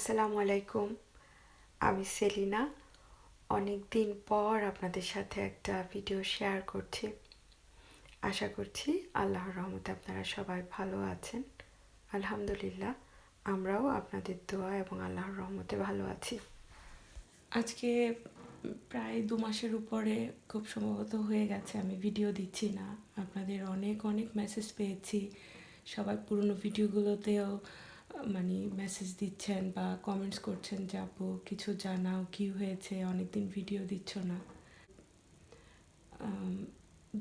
আসসালামু আলাইকুম। আমি সেলিনা। অনেক দিন পর আপনাদের সাথে একটা ভিডিও শেয়ার করছি। আশা করছি আল্লাহর রহমতে আপনারা সবাই ভালো আছেন। আলহামদুলিল্লাহ, আমরাও আপনাদের দোয়া এবং আল্লাহর রহমতে ভালো আছি। আজকে প্রায় দু মাসের উপরে খুব সম্ভবত হয়ে গেছে, আমি ভিডিও দিচ্ছি না। আপনাদের অনেক অনেক মেসেজ পেয়েছি। সবাই পুরনো ভিডিওগুলোতেও মানে মেসেজ দিচ্ছেন বা কমেন্টস করছেন যে, আপু, কিছু জানাও, কি হয়েছে? অনেকদিন ভিডিও দিচ্ছ না।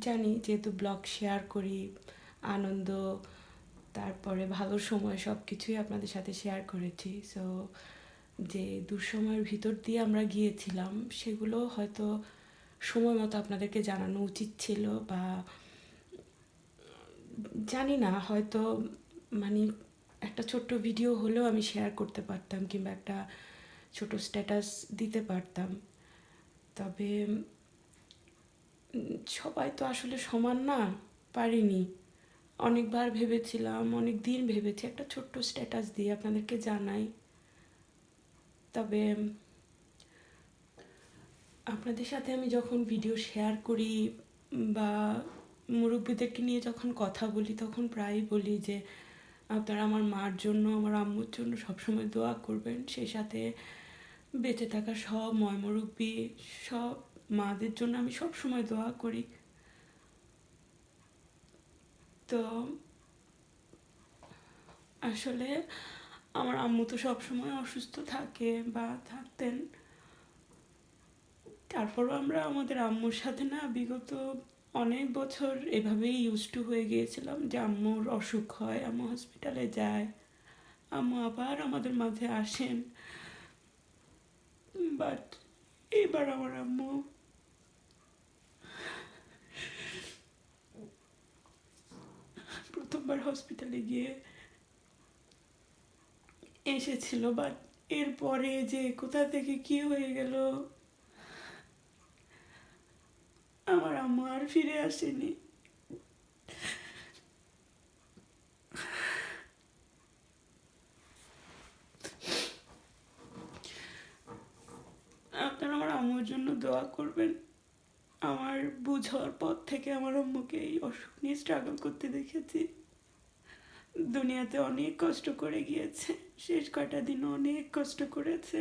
জানি যেহেতু ব্লগ শেয়ার করি, আনন্দ, তারপরে ভালো সময় সব কিছুই আপনাদের সাথে শেয়ার করেছি। সো যে দুঃসময়ের ভিতর দিয়ে আমরা গিয়েছিলাম, সেগুলো হয়তো সময় মতো আপনাদেরকে জানানো উচিত ছিল বা জানি না, হয়তো মানে একটা ছোট্ট ভিডিও হলেও আমি শেয়ার করতে পারতাম কিংবা একটা ছোট স্ট্যাটাস দিতে পারতাম। তবে সবাই তো আসলে সমান না, পারিনি। অনেকবার ভেবেছিলাম অনেক দিন ভেবেছি একটা ছোট্ট স্ট্যাটাস দিয়ে আপনাদেরকে জানাই। তবে, আপনাদের সাথে আমি যখন ভিডিও শেয়ার করি বা মুরব্বীদেরকে নিয়ে যখন কথা বলি, তখন প্রায়ই বলি যে আপনারা আমার মার জন্য, আমার আম্মুর জন্য সবসময় দোয়া করবেন। সেই সাথে বেঁচে থাকা সব ময় মুরব্বী সব মাদের জন্য আমি সব সময় দোয়া করি। তো আসলে আমার আম্মু তো সবসময় অসুস্থ থাকে বা থাকতেন। তারপরও আমরা আমাদের আম্মুর সাথে না বিগত অনেক বছর এভাবেই ইউজ টু হয়ে গিয়েছিলাম যে আম্মুর অসুখ হয়, আম্মু হসপিটালে যায়, আম্মু আবার আমাদের মাঝে আসেন। বাট এবার আমার আম্মু প্রথমবার হসপিটালে গিয়ে এসেছিল। বাট এরপরে যে কোথা থেকে কি হয়ে গেল আমার আম্মু আর ফিরে আসেনি। আপনারা আমার আম্মুর জন্য দোয়া করবেন। আমার বুঝ পর থেকে আমার আম্মুকে এই অসুখ নিয়ে স্ট্রাগল করতে দেখেছি। দুনিয়াতে অনেক কষ্ট করে গিয়েছে। শেষ কয়টা দিন অনেক কষ্ট করেছে।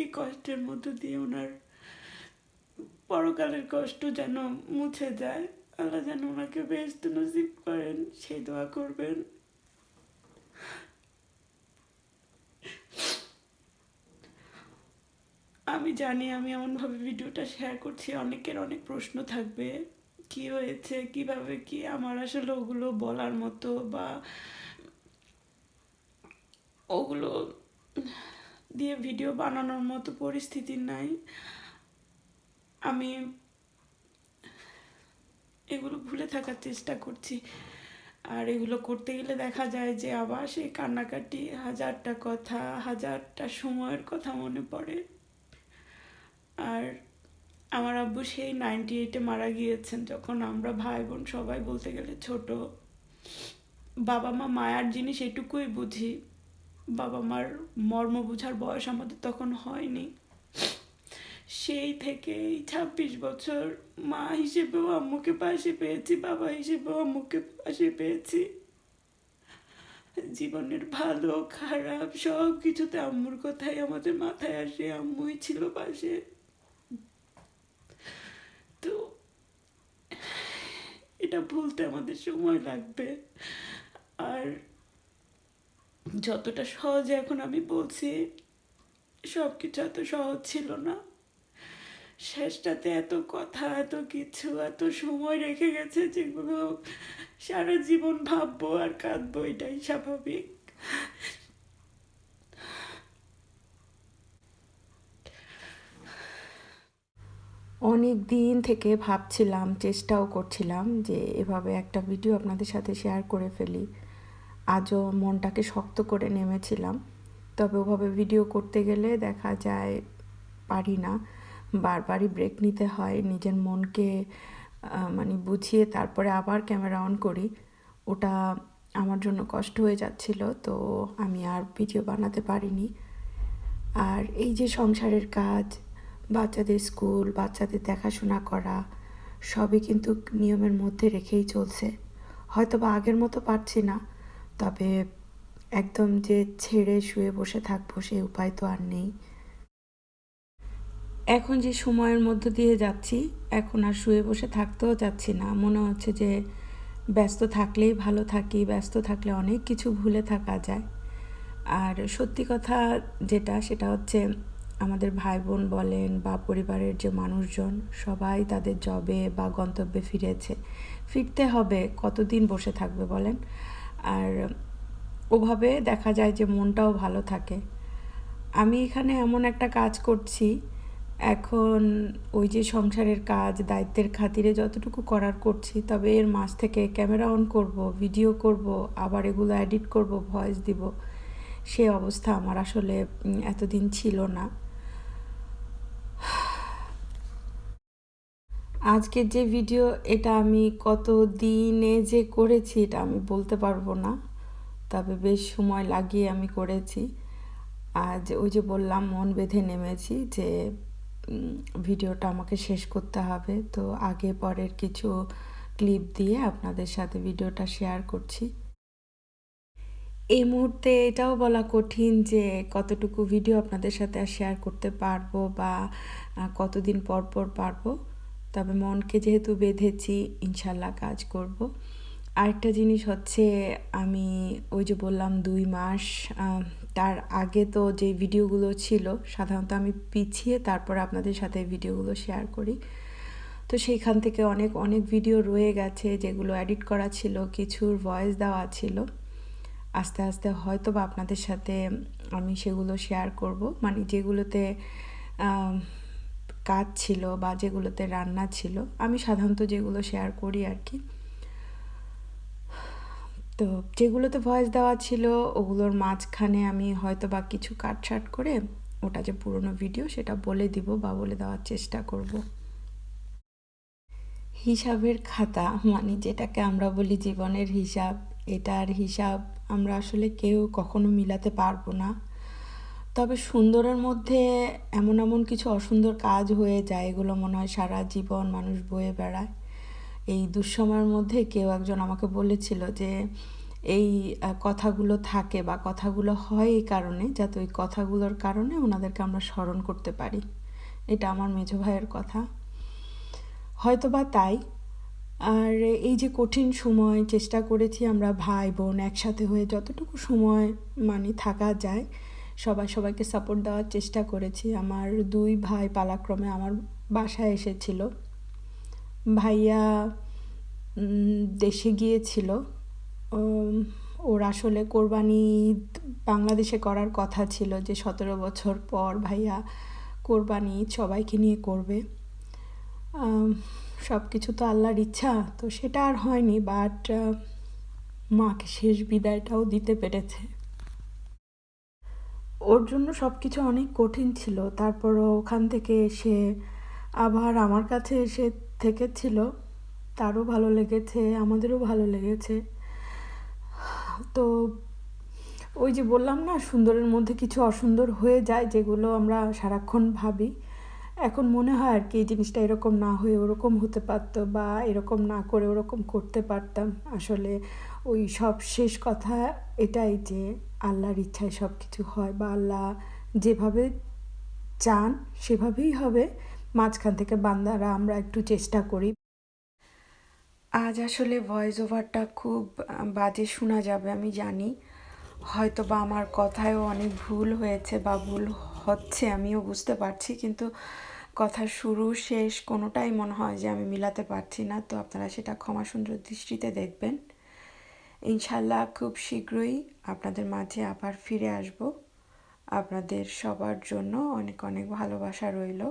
এই কষ্টের মধ্য দিয়ে ওনার পরকালের কষ্ট যেন মুছে যায়, আল্লাহ যেন ওনাকে বেস্ত নসিব করেন সেই দোয়া করবেন। আমি জানি আমি এমনভাবে ভিডিওটা শেয়ার করছি, অনেকের অনেক প্রশ্ন থাকবে, কি হয়েছে, কীভাবে, কি আমার আসলে ওগুলো বলার মতো বা ওগুলো দিয়ে ভিডিও বানানোর মতো পরিস্থিতি নাই। আমি এগুলো ভুলে থাকার চেষ্টা করছি। আর এগুলো করতে গেলে দেখা যায় যে আবার সেই কান্নাকাটি হাজারটা কথা, হাজারটা সময়ের কথা মনে পড়ে। আর আমার আব্বু সেই নাইনটি এইটে মারা গিয়েছেন যখন আমরা ভাই বোন সবাই বলতে গেলে ছোট। বাবা মা মায়ার জিনিস এটুকুই বুঝি। বাবা মার মর্ম বোঝার বয়স আমাদের তখন হয়নি। সেই থেকে ছাব্বিশ বছর মা হিসেবেও আম্মুকে পাশে পেয়েছি, বাবা হিসেবেও আম্মুকে পাশে পেয়েছি। জীবনের ভালো, খারাপ সব কিছুতে আম্মুর কথাই আমাদের মাথায় আসে, আম্মুই ছিল পাশে। তো এটা ভুলতে আমাদের সময় লাগবে। আর যতটা সহজে এখন আমি বলছি সব কিছু এত সহজ ছিল না। শেষটাতে এত কথা, এত কিছু, এত সময় রেখে গেছে যেগুলো সারা জীবন ভাববো আর কাঁদবো, এটাই স্বাভাবিক। অনেক দিন থেকে ভাবছিলাম, চেষ্টাও করছিলাম যে এভাবে একটা ভিডিও আপনাদের সাথে শেয়ার করে ফেলি। আজও মনটাকে শক্ত করে নেমেছিলাম, তবে ওভাবে ভিডিও করতে গেলে দেখা যায় পারি না। বারবারই ব্রেক নিতে হয়, নিজের মনকে মানে বুঝিয়ে তারপরে আবার ক্যামেরা অন করি। ওটা আমার জন্য কষ্ট হয়ে যাচ্ছিল, তো আমি আর ভিডিও বানাতে পারিনি। আর এই যে সংসারের কাজ, বাচ্চাদের স্কুল বাচ্চাদের দেখাশোনা করা, সবই কিন্তু নিয়মের মধ্যে রেখেই চলছে। হয়তো বা আগের মতো পারছি না, তবে একদম যে ছেড়ে শুয়ে বসে থাকব সেই উপায় তো আর নেই। এখন যে সময়ের মধ্য দিয়ে যাচ্ছি, এখন আর শুয়ে বসে থাকতেও যাচ্ছি না। মনে হচ্ছে যে ব্যস্ত থাকলেই ভালো থাকি, ব্যস্ত থাকলে অনেক কিছু ভুলে থাকা যায়। আর সত্যি কথা যেটা, সেটা হচ্ছে আমাদের ভাই বোন বলেন বা পরিবারের যে মানুষজন, সবাই তাদের জবে বা গন্তব্যে ফিরেছে। ফিরতে হবে, কতদিন বসে থাকবে বলেন? আর ওভাবে দেখা যায় যে মনটাও ভালো থাকে। আমি এখানে এমন একটা কাজ করছি এখন ওই যে সংসারের কাজ, দায়িত্বের খাতিরে যতটুকু করার করছি, তবে এর মাঝ থেকে ক্যামেরা অন করব, ভিডিও করব, আবার এগুলো এডিট করব, ভয়েস দিব। সে অবস্থা আমার আসলে এতদিন ছিল না। আজকের যে ভিডিও, এটা আমি কত দিনে যে করেছি, এটা আমি বলতে পারব না। তবে বেশ সময় লাগিয়ে আমি করেছি। আজ ওই যে বললাম, মন বেঁধে নেমেছি যে ভিডিওটা আমাকে শেষ করতে হবে। তো আগে পরের কিছু ক্লিপ দিয়ে আপনাদের সাথে ভিডিওটা শেয়ার করছি। এই মুহূর্তে এটাও বলা কঠিন যে কতটুকু ভিডিও আপনাদের সাথে আর শেয়ার করতে পারব বা কতদিন পর পর পারব। তবে মনকে যেহেতু বেঁধেছি, ইনশাল্লাহ কাজ করব। আরেকটা জিনিস হচ্ছে আমি ওই যে বললাম দুই মাস তার আগে তো যে ভিডিওগুলো ছিল, সাধারণত আমি পিছিয়ে তারপর আপনাদের সাথে ভিডিওগুলো শেয়ার করি। তো সেইখান থেকে অনেক অনেক ভিডিও রয়ে গেছে যেগুলো এডিট করা ছিল কিছুর ভয়েস দেওয়া ছিল। আস্তে আস্তে হয়তো বা আপনাদের সাথে আমি সেগুলো শেয়ার করব। মানে যেগুলোতে কাজ ছিল বা যেগুলোতে রান্না ছিল, আমি সাধারণত যেগুলো শেয়ার করি আর কি। তো যেগুলোতে ভয়েস দেওয়া ছিল, ওগুলোর মাঝখানে আমি হয়তো বা কিছু কাটছাট করে ওটা যে পুরনো ভিডিও সেটা বলে দিব বা বলে দেওয়ার চেষ্টা করব। হিসাবের খাতা মানে যেটাকে আমরা বলি জীবনের হিসাব, এটার হিসাব আমরা আসলে কেউ কখনো মিলাতে পারব না। তবে সুন্দরের মধ্যে এমন এমন কিছু অসুন্দর কাজ হয়ে যায়, এগুলো মনে হয় সারা জীবন মানুষ বয়ে বেড়ায়। এই দুঃসময়ের মধ্যে কেউ একজন আমাকে বলেছিল যে, এই কথাগুলো থাকে বা কথাগুলো হয় এই কারণে, যাতে ওই কথাগুলোর কারণে ওনাদেরকে আমরা স্মরণ করতে পারি। এটা আমার মেজো ভাইয়ের কথা। হয়তো বা তাই। আর এই যে কঠিন সময়, চেষ্টা করেছি আমরা ভাই বোন একসাথে হয়ে যতটুকু সময় মানে থাকা যায়, সবাই সবাইকে সাপোর্ট দেওয়ার চেষ্টা করেছি। আমার দুই ভাই পালাক্রমে আমার বাসায় এসেছিল। ভাইয়া দেশে গিয়েছিল। ওর আসলে কোরবানি বাংলাদেশে করার কথা ছিল যে, সতেরো বছর পর ভাইয়া কোরবানি সবাইকে নিয়ে করবে। সব কিছু তো আল্লাহর ইচ্ছা, তো সেটা আর হয়নি বাট মাকে শেষ বিদায়টাও দিতে পেরেছে। ওর জন্য সব কিছু অনেক কঠিন ছিল, তারপরও ওখান থেকে এসে আবার আমার কাছে এসে থেকেছিল তারও ভালো লেগেছে, আমাদেরও ভালো লেগেছে। তো ওই যে বললাম না, সুন্দরের মধ্যে কিছু অসুন্দর হয়ে যায়, যেগুলো আমরা সারাক্ষণ ভাবি। এখন মনে হয় আর কি এই জিনিসটা এরকম না হয়ে ওরকম হতে পারতো বা এরকম না করে ওরকম করতে পারতাম। আসলে ওই সব শেষ কথা এটাই যে আল্লাহর ইচ্ছায় সব কিছু হয় বা আল্লাহ যেভাবে চান সেভাবেই হবে। মাঝখান থেকে বান্দারা আমরা একটু চেষ্টা করি। আজ আসলে ভয়েস ওভারটা খুব বাজে শোনা যাবে, আমি জানি। হয়তো বা আমার কথায়ও অনেক ভুল হয়েছে বা ভুল হচ্ছে, আমিও বুঝতে পারছি, কিন্তু কথা শুরু, শেষ কোনোটাই মনে হয় যে আমি মিলাতে পারছি না, তো আপনারা সেটা ক্ষমা সুন্দর দৃষ্টিতে দেখবেন। ইনশাল্লাহ খুব শীঘ্রই আপনাদের মাঝে আবার ফিরে আসব। আপনাদের সবার জন্য অনেক অনেক ভালোবাসা রইল।